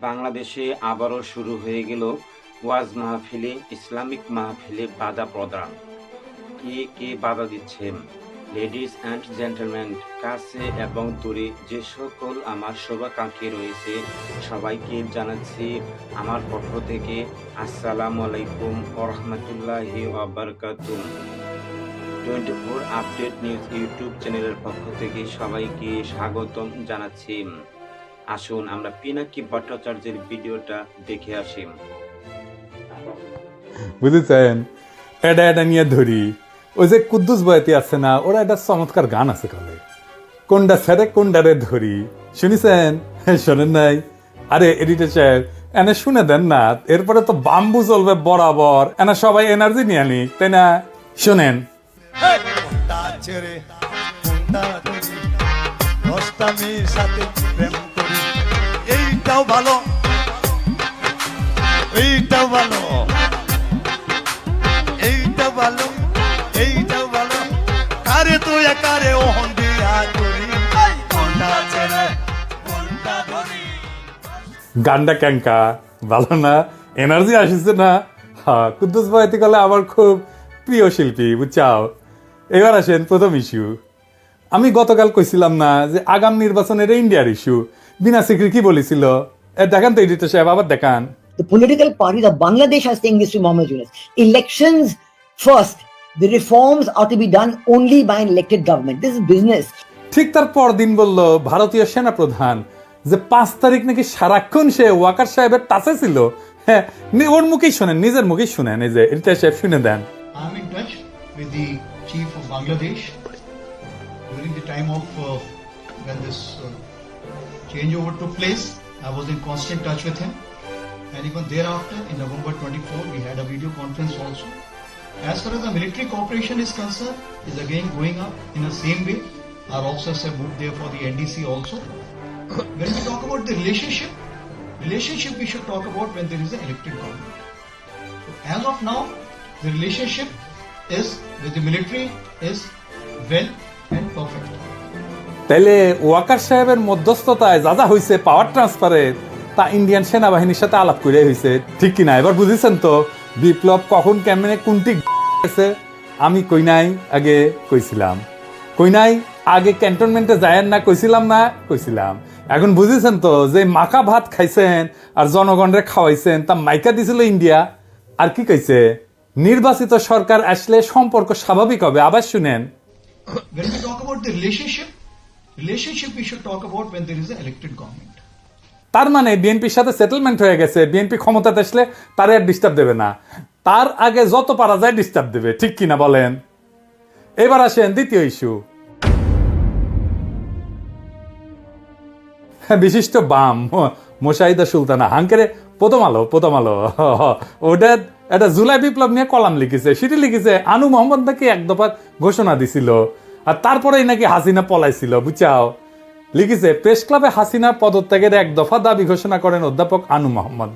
বাংলাদেশে আবারও শুরু হয়ে গেল ওয়াজ মাহফিলে, ইসলামিক মাহফিলে বাধা প্রদান। কে কে বাধা দিচ্ছেন? লেডিস অ্যান্ড জেন্টলম্যান, কাছে এবং দূরে যে সকল আমার শুভাকাঙ্ক্ষী রয়েছে, সবাইকে জানাচ্ছি আমার পক্ষ থেকে আসসালামু আলাইকুম ওরহমতুল্লাহি ওয়াবারকাতুম twenty four update news YouTube চ্যানেলের পক্ষ থেকে সবাইকে স্বাগতম জানাচ্ছি। আসুন আমরা পিনাকি ভট্টাচার্যের ভিডিওটা দেখে আসি। বুঝেছেন? এটা এটা নিয়ে ধরি। ওই যে কুদ্দুস বয়াতি আছে না ওরা একটা চমৎকার গান আছে কলে। কোনটা ছেড়ে কোনটারে ধরি। শুনিছেন? শোনেন নাই। আরে এডিটর সাহেব এনে শুনে দেন না এরপরে তো বাম্বু চলবে বরাবর। এনে সবাই এনার্জি নিয়ে নিক তাই না? শোনেন। সাথে এইটাও ভালো। এইটাও ভালো। এইটা ভালো। এইটাও ভালো। কারে তো একারে ওহন দিয়া করি? গানটা ক্যাঙ্কা ভালো না? এনার্জি আসিছে না? হ্যাঁ কুদ্দুস বয়াতি কলে আমার খুব প্রিয় শিল্পী, বুঝছাও? এবার আসেন প্রথম ইস্যু আমি গতকাল কইছিলাম না যে আগাম নির্বাচনের ইন্ডিয়ার ইস্যু বিনা সিকরি কি বলেছিল? দেখান তো এডিটর সাহেব আবার দেখান The political parties of Bangladesh are saying this to Mohammed Yunus. Elections first. The reforms are to be done only by an elected government. This is business. ঠিক তার পরদিন বলল ভারতীয় সেনা প্রধান যে পাঁচ তারিখ নাকি সারাক্ষণ সে ওয়াকার সাহেবের টাচে ছিল হ্যাঁ নি- ওর মুখেই শোনেন নিজের মুখেই শুনেন এই যে এডিটর সাহেব শুনে দেন I'm in touch with the chief of Bangladesh during the time of uh, when this uh, changeover took place. I was in constant touch with him, and even thereafter, in November 24, we had a video conference also. As far as the military cooperation is concerned, is again going up in the same way. Our officers have moved there for the NDC also. when we talk about the relationship, relationship we should talk about when there is an elected government. So as of now, the relationship is with the military is well and perfect. তাইলে ওয়াকার সাহেবের মধ্যস্থতায় যা যা হয়েছে পাওয়ার ট্রান্সফারে তা Indian সেনাবাহিনীর সাথে আলাপ করে হয়েছে ঠিক কিনা? এবার বুঝেছেন তো, বিপ্লব কখন কেমনে কোনটি গেছে আমি কই নাই আগে কইছিলাম। কই নাই আগে ক্যান্টনমেন্টে যায়েন না, কইছিলাম না, কইছিলাম। এখন বুঝেছেন তো, যে মাখা ভাত খাইছেন আর জনগণরে খাওয়াইছেন, তা মাইকা দিছিল ইন্ডিয়া আর কি কইছে? নির্বাচিত সরকার আসলে সম্পর্ক স্বাভাবিক হবে, আবার শুনেন। Relationship, we should talk about when there is an elected government. তার মানে বিএনপির সাথে সেটেলমেন্ট হয়ে গেছে বিএনপি ক্ষমতাতে আসলে তার আর ডিস্টার্ব দেবে না। তার আগে যত পারা যায় ডিস্টার্ব দেবে ঠিক কিনা বলেন? এবার আসেন দ্বিতীয় ইস্যু বিশিষ্ট বাম মোশাহিদা সুলতানা হাঙ্কেরে প্রথম আলো প্রথম আলো। ওটা একটা জুলাই বিপ্লব নিয়ে কলাম লিখেছে সেটি লিখেছে আনু মোহাম্মদ নাকি এক দফা ঘোষণা দিছিল। আর তারপরেই নাকি হাসিনা পলাইছিল বুঝাও লিখেছে, প্রেস ক্লাবে হাসিনার পদত্যাগের এক দফা দাবি ঘোষণা করেন অধ্যাপক আনু মোহাম্মদ।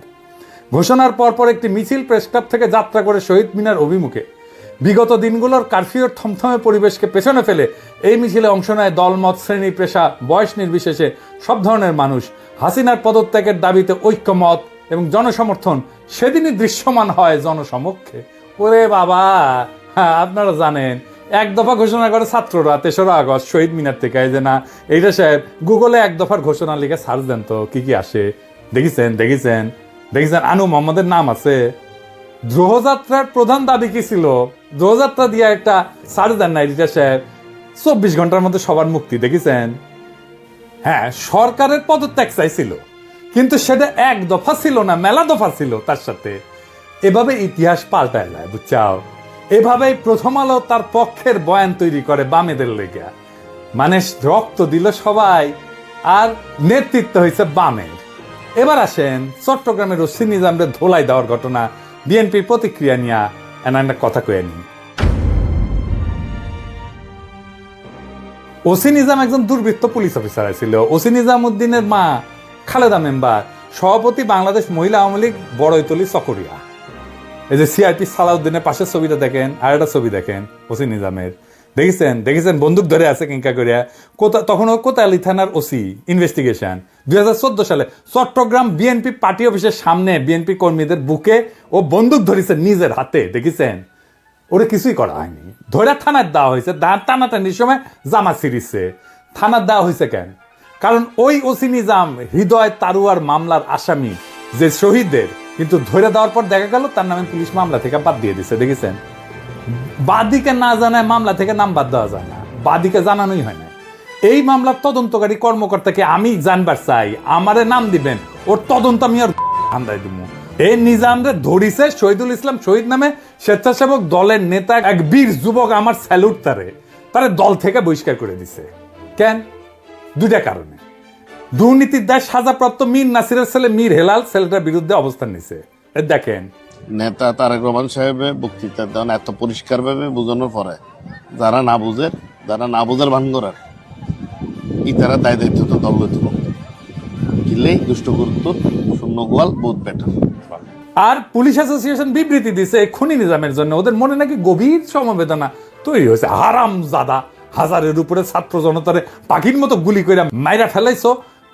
ঘোষণার পরপর একটি মিছিল প্রেস ক্লাব থেকে যাত্রা করে শহীদ মিনার অভিমুখে। বিগত দিনগুলোর কারফিউর থমথমে পরিবেশকে পেছনে ফেলে এই মিছিলে অংশ নেয় দলমত শ্রেণি পেশা, বয়স নির্বিশেষে সব ধরনের মানুষ। হাসিনার পদত্যাগের দাবিতে ঐক্যমত এবং জনসমর্থন সেদিনই দৃশ্যমান হয় জনসমক্ষে। ওরে বাবা হ্যাঁ আপনারা জানেন। এক দফা ঘোষণা করে ছাত্ররা, তেসরা আগস্ট, শহীদ মিনার থেকে। যে না, এইটা সাহেব গুগলে এক দফার ঘোষণা লিখে সার্চ দেন তো, কি কি আসে। দেখেছেন দেখেছেন দেখেছেন, আনু মোহাম্মদের নাম আছে। দ্রোহযাত্রার প্রধান দাবি কি ছিল? দ্রোহযাত্রা দিয়ে একটা সার্চ দেন না এইটা সাহেব। চব্বিশ ঘণ্টার মধ্যে সবার মুক্তি, দেখেছেন? হ্যাঁ সরকারের পদত্যাগ চাইছিল, কিন্তু সেটা এক দফা ছিল না, মেলা দফা ছিল তার সাথে। এভাবে ইতিহাস পাল্টায় যায়, বুঝছাও? এভাবেই প্রথম আলো তার পক্ষের বয়ান তৈরি করে বামেদের লেগে। মানে রক্ত দিল সবাই, আর নেতৃত্ব হয়েছে বামের। এবার আসেন চট্টগ্রামের ওসি নিজামদের ধোলাই দেওয়ার ঘটনা, বিএনপির প্রতিক্রিয়া নিয়ে এনা একটা কথা কয়ে নিই। ওসি নিজাম একজন দুর্বৃত্ত পুলিশ অফিসার ছিল ওসি নিজাম উদ্দিনের মা খালেদা মেম্বার, সভাপতি বাংলাদেশ মহিলা আওয়ামী লীগ, বড়ইতলি, চকরিয়া। এই যে সিআরপি সালাউদ্দিনের পাশের ছবিটা দেখেন, আর একটা ছবি দেখেন, ওসি নিজামের। দেখেছেন? দেখেছেন? বন্দুক ধরে আছে কিঙ্কা করিয়া কোথা তখন কোতালি থানার ওসি ইনভেস্টিগেশন দুই সালে চট্টগ্রাম বিএনপি পার্টি অফিসের সামনে বিএনপি কর্মীদের বুকে ও বন্দুক ধরেছে নিজের হাতে, দেখেছেন? ওরে কিছুই করা হয়নি। ধরে থানার দেওয়া হয়েছে দা- টানাটানির সময় জামা ছিঁড়িছে। থানার দেওয়া হয়েছে কেন? কারণ ওই ওসি নিজাম হৃদয় তারুয়ার মামলার আসামি, যে শহীদদের কিন্তু ধরে দেওয়ার পর দেখা গেল তার নামে পুলিশ মামলা থেকে বাদ দিয়ে দিছে, দেখেছেন? বাদীকে না জানায় মামলা থেকে নাম বাদ দেওয়া যায় না, বাদিকে জানানোই হয় না। এই মামলার তদন্তকারী কর্মকর্তাকে আমি জানবার চাই, আমারে নাম দিবেন, ওর তদন্ত আমি আর ধান্দায় দিব এই নিজামরে ধরিছে শহীদুল ইসলাম শহীদ নামে স্বেচ্ছাসেবক দলের নেতা এক বীর যুবক আমার স্যালুট তারে তারে দল থেকে বহিষ্কার করে দিছে। কেন? দুইটা কারণে। দুর্নীতির দায় সাজাপ্রাপ্ত মীর নাসিরের ছেলে মীর হেলাল ছেলেটার বিরুদ্ধে অবস্থান নিছে। দেখেন। নেতা তারেক রহমান সাহেবের বক্তৃতা দেন এত পরিষ্কার ভাবে বোঝানোর পরে যারা না বুঝে যারা না বুঝার ভান করার ই তারা দায় দায়িত্ব তো দল লইতে দুষ্ট গুরুত্ব শূন্য গোয়াল বহুত বেটার আর পুলিশ অ্যাসোসিয়েশন বিবৃতি দিছে খুনি নিজামের জন্য। ওদের মনে নাকি গভীর সমবেদনা তৈরি হয়েছে। হারাম জাদা হাজারের উপরে ছাত্র জনতারে পাখির মতো গুলি করে মাইরা ফেলাইছো।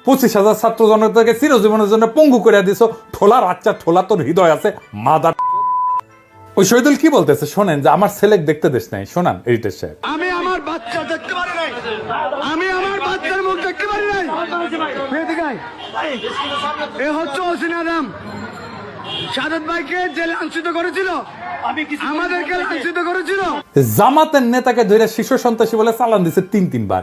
পঁচিশ হাজার ছাত্র জনতাকে চিরজীবনের জন্য পঙ্গু করে দিছো। ঠোলার আচ্ছা ঠোলা তোর হৃদয় আছে মাদার ওই শহীদুল কি বলতেছে? শোনেন যে আমার ছেলে দেখতে দেশ নাই। শোনান এডিটার সাহেব। আমি আমার বাচ্চা দেখতে পারি নাই। আমি আমার বাচ্চার মুখ দেখতে পারি নাই। এ হচ্ছে সাদত ভাইকে লাঞ্ছিত করেছিল। আমাদেরকে লাঞ্ছিত করেছিল। জামাতের নেতাকে ধরে শিশু সন্ত্রাসী বলে চালান দিছে তিন তিনবার।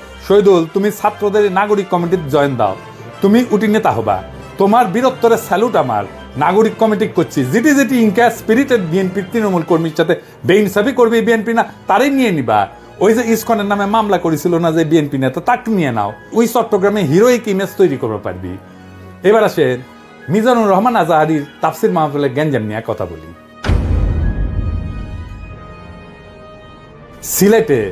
শহীদুল, তুমি ছাত্রদের নাগরিক কমিটিতে জয়েন দাও। তুমি উটি নেতা হবা। তোমার বীরত্বরে স্যালুট আমার। নাগরিক কমিটি করছি। যেটি যেটি ইনকা স্পিরিটেড বিএনপির তৃণমূল কর্মীর সাথে বেইনসাফি করবে বিএনপি না, তারই নিয়ে নিবা। ওই যে ইসকনের নামে মামলা করেছিল না যে বিএনপি নেতা, তাকে নিয়ে নাও। ওই চট্টগ্রামে হিরোইক ইমেজ তৈরি করতে পারবি। এবার আসেন মিজানুর রহমান আজাহারির তাফসির মাহফিলের গ্যাঞ্জাম নিয়ে কথা বলি। সিলেটে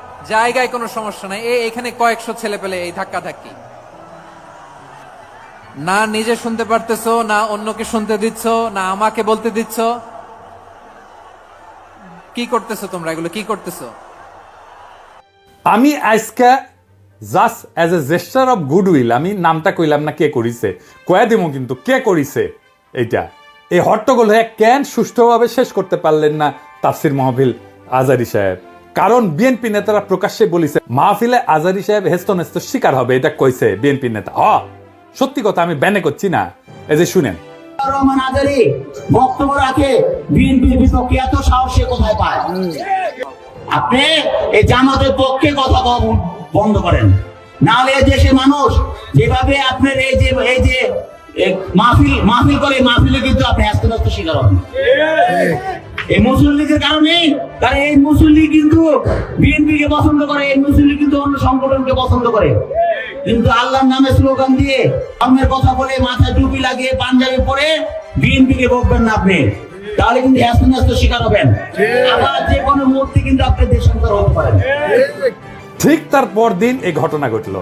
জায়গায় কোনো সমস্যা নাই। এখানে কয়েকশো ছেলে পেলে এই ধাক্কা ধাক্কি না নিজে শুনতে পারতেছো, না অন্যকে শুনতে দিচ্ছ, না আমাকে বলতে দিচ্ছ। কি করতেছো তোমরা এগুলো? কি করতেছো? আমি আজকে just as a gesture of goodwill আমি নামটা কইলাম না কে করিছে, কয়া দিমু কিন্তু কে করিছে এইটা। এই হট্টগোল হয়ে কেন সুষ্ঠুভাবে শেষ করতে পারলেন না তাফসির মাহফিল আজারি সাহেব? কারণ বিএনপি নেতারা প্রকাশ্যে বলিছে, মাহফিলে আজারি সাহেব হেস্ত নেস্ত শিকার হবে, এটা কইছে বিএনপি নেতা। হ সত্যি কথা আমি ব্যানে করছি না। এই যে শুনেন। আপনি এই বন্ধ করেন। নাহলে দেশের মানুষ যেভাবে আপনার এই যে এই যে মাহফিল মাহফিল করে মাহফিলে কিন্তু আপনি আস্তে শিকার হবেন। এই কারণে এই মুসলিম কিন্তু বিএনপি কে পছন্দ করে, এই মুসলিম কিন্তু অন্য সংগঠনকে পছন্দ করে। কিন্তু আল্লাহর নামে স্লোগান দিয়ে কথা বলে মাথায় টুপি লাগিয়ে পাঞ্জাবি পরে বিএনপি কে বকবেন না আপনি। তাহলে কিন্তু আস্তে শিকার হবেন। আবার যে কোনো মুহূর্তে কিন্তু আপনি দেশান্তর হতে পারেন। ঠিক তার পরদিন এই ঘটনা ঘটলো।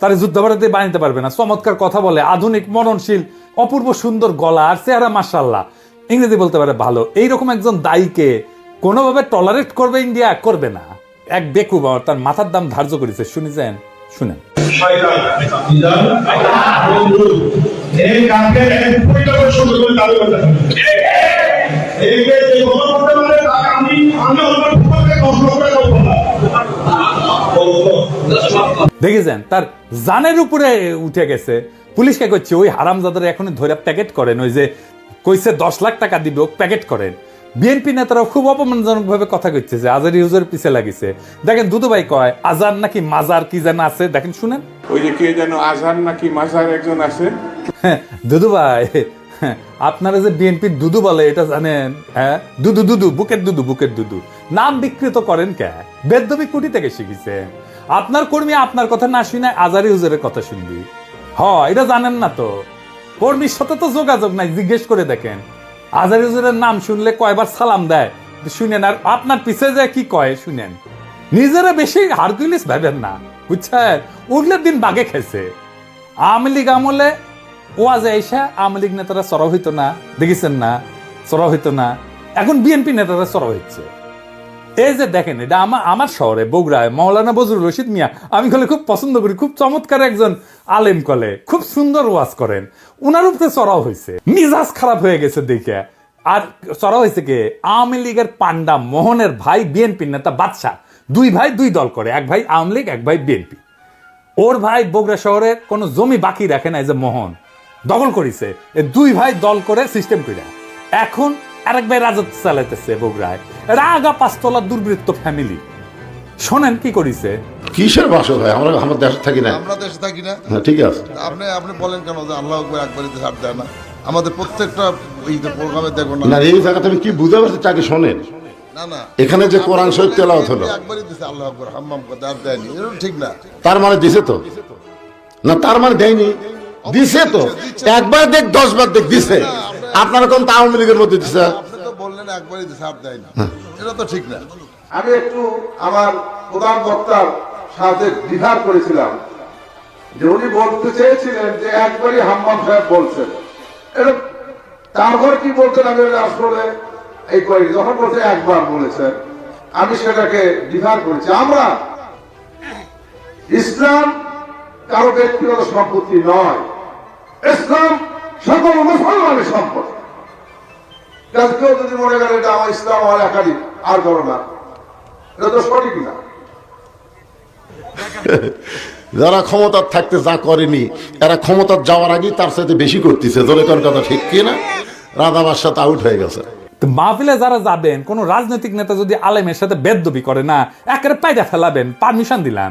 তার যুদ্ধাপরাধী বানাইতে পারবে না। চমৎকার কথা বলে, আধুনিক মননশীল অপূর্ব সুন্দর গলা আর চেহারা মার্শাল্লাহ ইংরেজি বলতে পারে ভালো। এইরকম একজন দায়ীকে কোনোভাবে টলারেট করবে ইন্ডিয়া করবে না। এক বেকুব তার মাথার দাম ধার্য করেছে। শুনেছেন? শুনেন। এই দেখেছেন তার জানের উপরে উঠে গেছে। পুলিশকে করছে ওই হারামজাদার এখনই ধরে প্যাকেট করেন ওই যে কইছে দশ লাখ টাকা দিবে ও প্যাকেট করেন। বিএনপি নেতারা খুব অপমানজনক ভাবে কথা কইছে যে আজার ইউজের পিছে লাগিছে। দেখেন দুদুভাই কয় আজার নাকি মাজার কি যেন আছে? দেখেন শুনেন। ওই যে কে যেন আজহার নাকি মাজার একজন আছে। দুদু ভাই হ্যাঁ, আপনারা যে বিএনপির দুদু বলে এটা জানেন হ্যাঁ? দুদু দুদু বুকের দুদু বুকের দুদু। নাম বিকৃত করেন কে? বেদবি কুটি থেকে শিখেছেন। আপনার কর্মী আপনার কথা না শুনে আজারি হুজুরের কথা শুনবি। হ এটা জানেন না তো। কর্মীর সাথে তো যোগাযোগ নাই, জিজ্ঞেস করে দেখেন। আজারি হুজুরের নাম শুনলে কয়বার সালাম দেয়। শুনেন, আর আপনার পিছে যায় কি কয়, শুনেন। নিজেরা বেশি হারকুলিস ভাবেন না, বুঝছেন? উঠলে দিন বাগে খেছে আওয়ামী লীগ আমলে ওয়াজে এসে আওয়ামী লীগ নেতারা সরব হইতো না, দেখেছেন না? সরব হইতো না। এখন বিএনপি নেতারা সরব হচ্ছে এই যে দেখেন, এটা আমার আমার শহরে, বগুড়ায়, মৌলানা বজরুল রশিদ মিয়া, আমি কলে খুব পছন্দ করি, খুব চমৎকার একজন আলেম কলে, খুব সুন্দর ওয়াজ করেন। উনার উপরে চড়াও হয়েছে, মিজাজ খারাপ হয়ে গেছে দেখে। আর হয়েছে কে? আওয়ামী লীগের পান্ডা মোহনের ভাই বিএনপি নেতা বাদশাহ। দুই ভাই, দুই দল করে, এক ভাই আওয়ামী লীগ, এক ভাই বিএনপি। ওর ভাই বগুড়া শহরে কোনো জমি বাকি রাখে না এই যে মোহন। দখল করিছে। দুই ভাই দল করে সিস্টেম করে এখন আরেক ভাই রাজত্ব চালাইতেছে বগুড়ায়। এটা আগা পাঁচতলা দুর্বৃত্ত ফ্যামিলি শোনেন কি করিছে? কিসের বাসো ভাই? আমরা আমার দেশে থাকি না। আমরা দেশে থাকি না। হ্যাঁ ঠিক আছে। আপনি আপনি বলেন কেন যে আল্লাহ আকবর একবারই ছাড় দেয় না? আমাদের প্রত্যেকটা এই যে প্রোগ্রামে দেখব না। না এই জায়গাতে আমি কি বুঝতে পারছি চাকরি শোনেন। না না। এখানে যে কোরআন শরীফ তেলাওয়াত হলো। একবারই দিছে আল্লাহ আকবর হাম্মাম করতে আর দেয়নি এটা ঠিক না। তার মানে দিছে তো? না তার মানে দেয়নি। দিছে তো? একবার দেখ দশ বার দেখ দিছে। আপনারা কোন আওয়ামী লীগের মধ্যে দিছে? আপনি তো বললেন একবারই দিছে আর দেয় না। এটা তো ঠিক না। আমি একটু আমার প্রধান বক্তার সাথে দ্বিধার করেছিলাম যে উনি বলতে চেয়েছিলেন যে একবারই হাম্মাম সাহেব বলছেন। এটা তারপর কি বলছেন আমি আসলে এই করি যখন বলছে একবার বলেছেন আমি সেটাকে দ্বিধার করেছি। আমরা ইসলাম কারও ব্যক্তিগত সম্পত্তি নয়। ইসলাম সকল মুসলমানের কারণ কেউ যদি মনে করে এটা আমার ইসলাম আমার একাধিক আর করো না। এটা তো সঠিক না। যারা ক্ষমতার থাকতে যা করেনি এরা ক্ষমতার যাওয়ার আগেই তার সাথে বেশি করতেছে। দলে কোন কথা ঠিক কি না? রাধাবার সাথে আউট হয়ে গেছে। তো মাহফিলে যারা যাবেন কোন রাজনৈতিক নেতা যদি আলেমের সাথে বেদবি করে না একেবারে পায়দা ফেলাবেন পারমিশন দিলাম।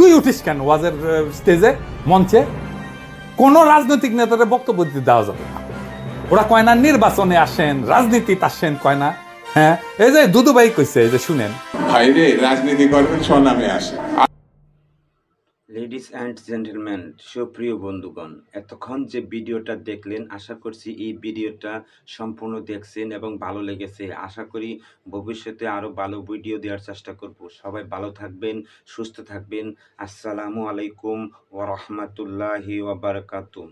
তুই উঠিস কেন ওয়াজের স্টেজে মঞ্চে? কোনো রাজনৈতিক নেতাদের বক্তব্য দিতে দেওয়া যাবে না। ওরা কয় না, নির্বাচনে আসেন, রাজনীতিতে আসেন কয় না হ্যাঁ? এই যে দুদুবাই কইছে, এই যে শুনেন। ভাইরে রাজনীতি করবেন, স্বনামে আসে লেডিস অ্যান্ড জেন্টেলম্যান সুপ্রিয় বন্ধুগণ, এতক্ষণ যে ভিডিওটা দেখলেন, আশা করছি এই ভিডিওটা সম্পূর্ণ দেখছেন এবং ভালো লেগেছে। আশা করি ভবিষ্যতে আরও ভালো ভিডিও দেওয়ার চেষ্টা করব। সবাই ভালো থাকবেন, সুস্থ থাকবেন। আসসালামু আলাইকুম ওরহমতুল্লাহি ওবরকাতুম